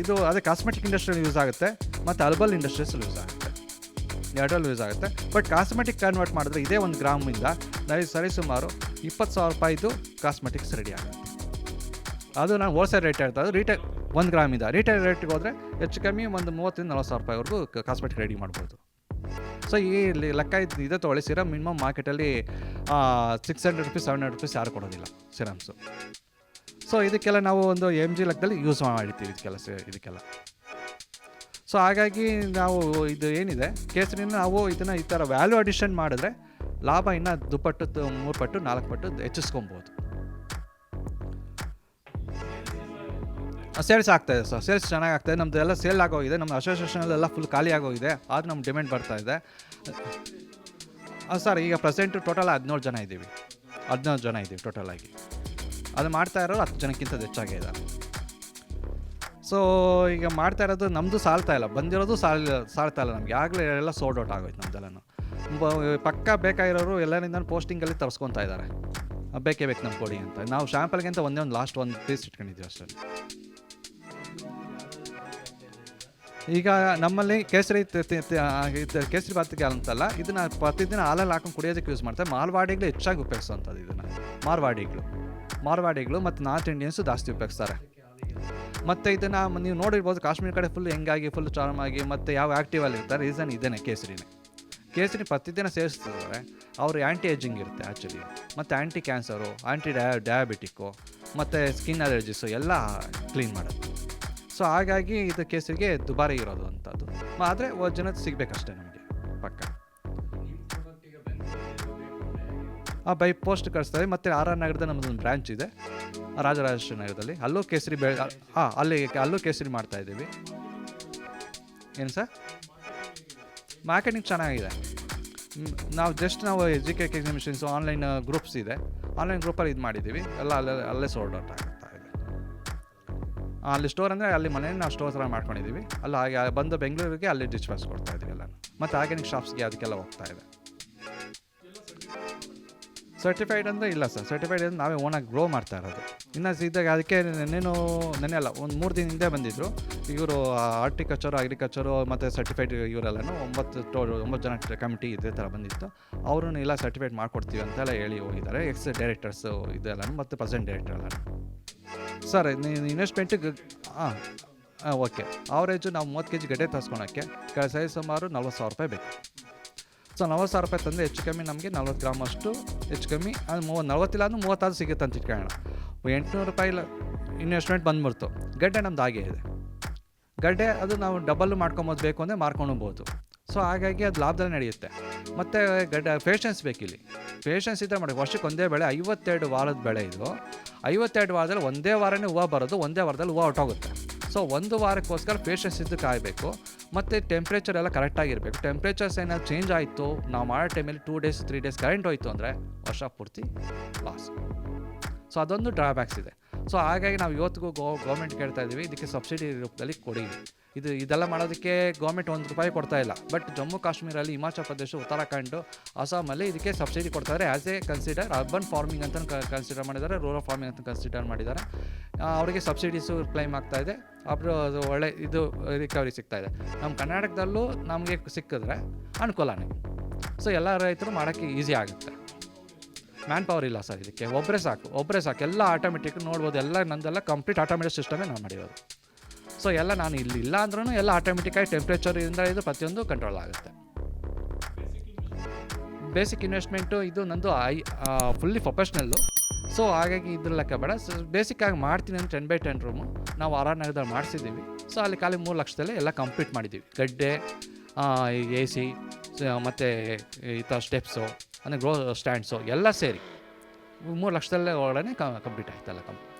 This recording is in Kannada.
ಇದು ಅದೇ ಕಾಸ್ಮೆಟಿಕ್ ಇಂಡಸ್ಟ್ರಿಯಲ್ಲಿ ಯೂಸ್ ಆಗುತ್ತೆ, ಮತ್ತು ಅಲ್ಬಲ್ ಇಂಡಸ್ಟ್ರೀಸಲ್ಲಿ ಯೂಸ್ ಆಗುತ್ತೆ. ಎರಡರಲ್ಲಿ ಯೂಸ್ ಆಗುತ್ತೆ. ಬಟ್ ಕಾಸ್ಮೆಟಿಕ್ ಕನ್ವರ್ಟ್ ಮಾಡಿದ್ರೆ ಇದೇ ಒಂದು ಗ್ರಾಮಿಂದ ನಾವು ಸರಿ ಸುಮಾರು ಇಪ್ಪತ್ತು ಸಾವಿರ ರೂಪಾಯಿದು ಕಾಸ್ಮೆಟಿಕ್ಸ್ ರೆಡಿ ಆಗುತ್ತೆ. ಅದು ನಾನು ಹೋಲ್ಸೇಲ್ ರೇಟ್ ಹೇಳ್ತಾ ಇದ್ದು ರಿಟೇಲ್ ಒಂದು ಗ್ರಾಮಿಂದ ರಿಟೇಲ್ ರೇಟ್ಗೆ ಹೋದರೆ ಹೆಚ್ಚು ಕಮ್ಮಿ ಒಂದು ಮೂವತ್ತರಿಂದ ನಲವತ್ತು ಸಾವಿರ ರೂಪಾಯಿವರೆಗೂ ಕಾಸ್ಮೆಟಿಕ್ ರೆಡಿ ಮಾಡ್ಬೋದು. ಸೊ ಈ ಲೆಕ್ಕ ಇದು ಇದೇ ತೊಗೊಳ್ಳಿ ಸಿರಮ್ ಮಿನಿಮಮ್ ಮಾರ್ಕೆಟಲ್ಲಿ six hundred rupees seven hundred rupees ಯಾರು ಕೊಡೋದಿಲ್ಲ ಸಿರಮ್ಸು ಸೊ ಇದಕ್ಕೆಲ್ಲ ನಾವು ಒಂದು ಎಂ ಜಿ ಲೆಕ್ಕದಲ್ಲಿ ಯೂಸ್ ಮಾಡಿರ್ತೀವಿ ಇದಕ್ಕೆಲ್ಲ ಇದಕ್ಕೆಲ್ಲ. ಸೊ ಹಾಗಾಗಿ ನಾವು ಇದು ಏನಿದೆ, ಕೇಸರಿನ ನಾವು ಇದನ್ನು ಈ ಥರ ವ್ಯಾಲ್ಯೂ ಅಡಿಷನ್ ಮಾಡಿದ್ರೆ ಲಾಭ ಇನ್ನೂ ದುಪ್ಪಟ್ಟು ಮೂರು ಪಟ್ಟು, ನಾಲ್ಕು ಪಟ್ಟು ಹೆಚ್ಚಿಸ್ಕೊಬೋದು. ಸೇಲ್ಸ್ ಆಗ್ತಾಯಿದೆ ಸರ್ ಸೇಲ್ಸ್ ಚೆನ್ನಾಗಿ ಆಗ್ತಾಯಿದೆ ನಮ್ಮದು ಎಲ್ಲ ಸೇಲ್ ಆಗೋಗಿದೆ. ನಮ್ಮ ಅಸೋಸಿಯೇಷನಲ್ಲೆಲ್ಲ ಫುಲ್ ಖಾಲಿ ಆಗೋಗಿದೆ. ಆದರೂ ನಮ್ಮ ಡಿಮ್ಯಾಂಡ್ ಬರ್ತಾ ಇದೆ. ಸರ್ ಈಗ ಪ್ರೆಸೆಂಟು ಟೋಟಲ್ ಹದಿನೇಳು ಜನ ಇದ್ದೀವಿ ಹದಿನೇಳು ಜನ ಇದ್ದೀವಿ ಟೋಟಲ್ ಆಗಿ. ಅದು ಮಾಡ್ತಾ ಇರೋರು ಹತ್ತು ಜನಕ್ಕಿಂತ ಹೆಚ್ಚಾಗಿದೆ ಸೊ ಈಗ ಮಾಡ್ತಾ ಇರೋದು ನಮ್ಮದು ಸಾಲ್ತಾ ಇಲ್ಲ. ಬಂದಿರೋದು ಸಾಲ್, ಸಾಲ್ತಾ ಇಲ್ಲ ನಮಗೆ. ಆಗಲೇ ಎಲ್ಲ ಸೋಲ್ಡ್ ಔಟ್ ಆಗೋಯ್ತು ನಮ್ದೆಲ್ಲನೂ. ಪಕ್ಕ ಬೇಕಾಗಿರೋರು ಎಲ್ಲರಿಂದ ಪೋಸ್ಟಿಂಗಲ್ಲಿ ತರಿಸ್ಕೊತಾ ಇದ್ದಾರೆ. ಬೇಕೇ ಬೇಕು ನಮ್ಮ ಕೊಡಿ ಅಂತ. ನಾವು ಶ್ಯಾಂಪಲ್ಗಿಂತ ಒಂದೇ ಒಂದು ಲಾಸ್ಟ್ ಒಂದು ಪೀಸ್ ಇಟ್ಕೊಂಡಿದ್ದೀವಿ ಅಷ್ಟೇ. ಈಗ ನಮ್ಮಲ್ಲಿ ಕೇಸರಿ ಕೇಸರಿ ಬಾತಿಗೆ ಅಂತಲ್ಲ, ಇದನ್ನ ಪ್ರತಿದಿನ ಹಾಲಲ್ಲಿ ಹಾಕೊಂಡು ಕುಡಿಯೋದಕ್ಕೆ ಯೂಸ್ ಮಾಡ್ತಾರೆ. ಮಾಲ್ವಾಡಿಗಳು ಹೆಚ್ಚಾಗಿ ಉಪಯೋಗಿಸುವಂಥದ್ದು ಇದನ್ನು. ಮಾರ್ವಾಡಿಗಳು ಮಾರ್ವಾಡಿಗಳು ಮತ್ತು ನಾರ್ತ್ ಇಂಡಿಯನ್ಸು ಜಾಸ್ತಿ ಉಪಯೋಗಿಸ್ತಾರೆ. ಮತ್ತು ಇದನ್ನು ನೀವು ನೋಡಿರ್ಬೋದು, ಕಾಶ್ಮೀರ ಕಡೆ ಫುಲ್ ಹೆಂಗಾಗಿ ಫುಲ್ ಚಾರ್ಮ್ ಆಗಿ, ಮತ್ತು ಯಾವ ಆ್ಯಕ್ಟಿವಲ್ಲಿ ಇರ್ತಾರೆ ರೀಸನ್ ಇದೇನೆ ಕೇಸರಿನೇ. ಕೇಸರಿ ಪ್ರತಿದಿನ ಸೇವಿಸ್ತಿದ್ದಾರೆ. ಅವರು ಆ್ಯಂಟಿ ಏಜಿಂಗ್ ಇರುತ್ತೆ ಆ್ಯಕ್ಚುಲಿ ಮತ್ತು anti cancer anti dia diabetic ಮತ್ತು ಸ್ಕಿನ್ ಅಲರ್ಜಿಸು ಎಲ್ಲ ಕ್ಲೀನ್ ಮಾಡೋದು ಸೊ ಹಾಗಾಗಿ ಇದು ಕೇಸರಿಗೆ ದುಬಾರಿ ಇರೋದು ಅಂಥದ್ದು. ಆದರೆ ಜನತೆ ಸಿಗಬೇಕಷ್ಟೇ ನಮಗೆ, ಪಕ್ಕ. ಆ ಬೈ ಪೋಸ್ಟ್ ಕಳಿಸ್ತಾರೆ. ಮತ್ತು ಆರ್ ಆರ್ ನಗರದ ನಮ್ಮದೊಂದು ಬ್ರ್ಯಾಂಚ್ ಇದೆ. ರಾಜರಾಜೇಶ್ವರಿ ನಗರದಲ್ಲಿ. ಅಲ್ಲೂ ಕೇಸರಿ ಬೆ ಹಾಂ, ಅಲ್ಲಿ ಅಲ್ಲೂ ಕೇಸರಿ ಮಾಡ್ತಾ ಇದ್ದೀವಿ. ಏನು ಸರ್? ಮಾರ್ಕೆಟಿಂಗ್ ಚೆನ್ನಾಗಿದೆ. ನಾವು ಜಸ್ಟ್ ನಾವು ಕೆ ಎಕ್ಸಿಬಿಷನ್ಸು ಆನ್ಲೈನ್ ಗ್ರೂಪ್ಸ್ ಇದೆ. ಆನ್ಲೈನ್ ಗ್ರೂಪಲ್ಲಿ ಇದು ಮಾಡಿದ್ದೀವಿ. ಎಲ್ಲ ಅಲ್ಲೇ ಅಲ್ಲೇ ಸೋಲ್ಡ್ ಔಟ್ ಆಗ್ತಾ ಇದೆ. ಅಲ್ಲಿ ಸ್ಟೋರ್ ಅಂದರೆ ಅಲ್ಲಿ ಮನೇಲಿ ನಾವು ಸ್ಟೋರ್ ಥರ ಮಾಡ್ಕೊಂಡಿದ್ದೀವಿ. ಅಲ್ಲ, ಹಾಗೆ ಬಂದು ಬೆಂಗಳೂರಿಗೆ ಅಲ್ಲಿ ಡಿಸ್ಪಾಸ್ ಕೊಡ್ತಾ ಇದ್ದೀವಿ ಎಲ್ಲ ಮತ್ತು ಆರ್ಗ್ಯಾನಿಕ್ ಶಾಪ್ಸ್ಗೆ ಅದಕ್ಕೆಲ್ಲ ಹೋಗ್ತಾ ಇದೆ. ಸರ್ಟಿಫೈಡ್ ಅಂದರೆ ಇಲ್ಲ ಸರ್. ಸರ್ಟಿಫೈಡ್ ಅಂದರೆ ನಾವೇ ಓನಾಗಿ ಗ್ರೋ ಮಾಡ್ತಾ ಇರೋದು. ಇನ್ನು ಇದ್ದಾಗ ಅದಕ್ಕೆ ನೆನ್ನೇನು ನೆನೆ ಅಲ್ಲ, ಒಂದು ಮೂರು ದಿನ ಹಿಂದೆ ಬಂದಿದ್ದರು ಇವರು ಆರ್ಟಿಕಲ್ಚರು ಅಗ್ರಿಕಲ್ಚರು ಮತ್ತು ಸರ್ಟಿಫೈಡ್ ಇವರೆಲ್ಲನೂ ಒಂಬತ್ತು ಟೋ ಒಂಬತ್ತು ಜನ ಕಮಿಟಿ ಇದೇ ಥರ ಬಂದಿತ್ತು. ಅವರು ಇಲ್ಲ ಸರ್ಟಿಫೈಡ್ ಮಾಡಿಕೊಡ್ತೀವಿ ಅಂತೆಲ್ಲ ಹೇಳಿ ಹೋಗಿದ್ದಾರೆ. ಎಕ್ಸ್ ಡೈರೆಕ್ಟರ್ಸು ಇದೆಲ್ಲ ಮತ್ತು ಪ್ರೆಸೆಂಟ್ ಡೈರೆಕ್ಟರ್ ಎಲ್ಲ ಸರ್ ನೀನು ಇನ್ವೆಸ್ಟ್ಮೆಂಟಿಗೆ ಹಾಂ ಹಾಂ ಓಕೆ ಅವರೇಜು ನಾವು ಮೂವತ್ತು ಕೆ ಜಿ ಗಡ್ಡೆ ತರಿಸ್ಕೊಳಕ್ಕೆ ಸರಿ ಸುಮಾರು ನಲ್ವತ್ತು ಸಾವಿರ ರೂಪಾಯಿ ಬೇಕು. ಸೊ ನಲ್ವತ್ತು ಸಾವಿರ ರೂಪಾಯಿ ತಂದರೆ ಹೆಚ್ಚು ಕಮ್ಮಿ ನಮಗೆ ನಲ್ವತ್ತು ಗ್ರಾಮ್ ಅಷ್ಟು ಹೆಚ್ಚು ಕಮ್ಮಿ. ಅದು ಮೂವ ನಲ್ವತ್ತಿಲ್ಲ ಅಂದ್ರೆ ಮೂವತ್ತಾರು ಸಿಗುತ್ತೆ ಅಂತ ಇಟ್ಕೊಳ್ಳೋಣ. ಎಂಟುನೂರು ರೂಪಾಯಿ ಇನ್ವೆಸ್ಟ್ಮೆಂಟ್ ಬಂದ್ಬಿಡ್ತು. ಗಡ್ಡೆ ನಮ್ದು ಹಾಗೆ ಇದೆ. ಗಡ್ಡೆ ಅದು ನಾವು ಡಬಲ್ ಮಾಡ್ಕೊಂಬೋದು ಬೇಕು ಅಂದರೆ ಮಾರ್ಕೊಳ್ಬೋದು ಸೊ ಹಾಗಾಗಿ ಅದು ಲಾಭದಲ್ಲಿ ನಡೆಯುತ್ತೆ. ಮತ್ತು ಗಡ್ಡೆ ಪೇಷನ್ಸ್ ಬೇಕಿಲ್ಲಿ. ಪೇಷನ್ಸ್ ಇದ್ದರೆ ಮಾಡಿ, ವರ್ಷಕ್ಕೆ ಒಂದೇ ಬೆಳೆ, ಐವತ್ತೆರಡು ವಾರದ ಬೆಳೆ ಇದು. ಐವತ್ತೆರಡು ವಾರದಲ್ಲಿ ಒಂದೇ ವಾರನೇ ಹೂವು ಬರೋದು, ಒಂದೇ ವಾರದಲ್ಲಿ ಹೂವು ಹೊಟ್ಟೋಗುತ್ತೆ ಸೊ ಒಂದು ವಾರಕ್ಕೋಸ್ಕರ ಪೇಷನ್ಸ್ ಇದ್ದು ಕಾಯಬೇಕು. ಮತ್ತು ಟೆಂಪ್ರೇಚರ್ ಎಲ್ಲ ಕರೆಕ್ಟಾಗಿರಬೇಕು ಟೆಂಪ್ರೇಚರ್ಸ್ ಏನಾದ್ರು ಚೇಂಜ್ ಆಯಿತು, ನಾವು ಮಾಡೋ ಟೈಮಲ್ಲಿ two days three days current ಹೋಯಿತು ಅಂದರೆ ವರ್ಷ ಪೂರ್ತಿ ಲಾಸ್ ಸೊ ಅದೊಂದು ಡ್ರಾಬ್ಯಾಕ್ಸ್ ಇದೆ. ಸೊ ಹಾಗಾಗಿ ನಾವು ಇವತ್ತಿಗೂ ಗೋ ಗೌರ್ಮೆಂಟ್ ಕೇಳ್ತಾ ಇದ್ದೀವಿ ಇದಕ್ಕೆ ಸಬ್ಸಿಡಿ ರೂಪದಲ್ಲಿ ಕೊಡಿ. ಇದು ಇದೆಲ್ಲ ಮಾಡೋದಕ್ಕೆ ಗೌರ್ಮೆಂಟ್ ಒಂದು ರೂಪಾಯಿ ಕೊಡ್ತಾ ಇಲ್ಲ. ಬಟ್ ಜಮ್ಮು ಕಾಶ್ಮೀರಲ್ಲಿ ಹಿಮಾಚಲ ಪ್ರದೇಶ, ಉತ್ತರಾಖಂಡ್ ಅಸ್ಸಾಮಲ್ಲಿ ಇದಕ್ಕೆ ಸಬ್ಸಿಡಿ ಕೊಡ್ತಾರೆ as a consider urban farming ಅಂತ ಕನ್ಸಿಡರ್ ಮಾಡಿದ್ದಾರೆ ರೂರಲ್ ಫಾರ್ಮಿಂಗ್ ಅಂತ ಕನ್ಸಿಡರ್ ಮಾಡಿದ್ದಾರೆ. ಅವರಿಗೆ ಸಬ್ಸಿಡೀಸು ಕ್ಲೈಮ್ ಆಗ್ತಾ ಇದೆ. ಅಬ್ರು, ಅದು ಒಳ್ಳೆ ಇದು ರಿಕವರಿ ಸಿಗ್ತಾ ಇದೆ. ನಮ್ಮ ಕರ್ನಾಟಕದಲ್ಲೂ ನಮಗೆ ಸಿಕ್ಕಿದ್ರೆ ಅನುಕೂಲನೇ. ಸೊ ಎಲ್ಲ ರೈತರು ಮಾಡೋಕ್ಕೆ ಈಸಿ ಆಗುತ್ತೆ. ಮ್ಯಾನ್ ಪವರ್ ಇಲ್ಲ ಸರ್ ಇದಕ್ಕೆ. ಒಬ್ಬರೇ ಸಾಕು ಒಬ್ಬರೇ ಸಾಕು. ಎಲ್ಲ ಆಟೋಮೆಟಿಕ್ ನೋಡ್ಬೋದು. ಎಲ್ಲ ನಂದೆಲ್ಲ ಕಂಪ್ಲೀಟ್ ಆಟೋಮೆಟಿಕ್ ಸಿಸ್ಟಮೇ ನಾನು ಮಾಡಿರೋದು. ಸೊ ಎಲ್ಲ ನಾನು ಇಲ್ಲಿ ಇಲ್ಲ ಅಂದ್ರೂ ಎಲ್ಲ ಆಟೋಮೆಟಿಕ್ಕಾಗಿ ಟೆಂಪ್ರೇಚರಿಂದ ಇದು ಪ್ರತಿಯೊಂದು ಕಂಟ್ರೋಲ್ ಆಗುತ್ತೆ. ಬೇಸಿಕ್ ಇನ್ವೆಸ್ಟ್ಮೆಂಟು ಇದು ನಂದು ಐ ಫುಲ್ಲಿ ಪ್ರೊಫೆಷ್ನಲ್ಲು ಸೊ ಹಾಗಾಗಿ ಇದ್ರ ಲೆಕ್ಕ ಬೇಡ. ಸೊ ಬೇಸಿಕ್ಕಾಗಿ ಮಾಡ್ತೀನಿ ಅಂತ ಟೆನ್ ಬೈ ಟೆನ್ ರೂಮು ನಾವು ಆರ್ ಆರ್ ನಗರದಲ್ಲಿ ಮಾಡಿಸಿದ್ದೀವಿ. ಸೊ ಅಲ್ಲಿ ಖಾಲಿ ಮೂರು ಲಕ್ಷದಲ್ಲೇ ಎಲ್ಲ ಕಂಪ್ಲೀಟ್ ಮಾಡಿದ್ದೀವಿ. ಗಡ್ಡೆ ಎ ಸಿ, ಮತ್ತು ಈ ಥರ ಸ್ಟೆಪ್ಸು ಅಂದರೆ ಗ್ರೋ ಸ್ಟ್ಯಾಂಡ್ಸು ಎಲ್ಲ ಸೇರಿ. ಮೂರು ಲಕ್ಷದಲ್ಲೇ ಒಳಗಡೆ ಕಂಪ್ಲೀಟ್ ಆಯ್ತಲ್ಲ ಕಂಪ್ಲೀಟ್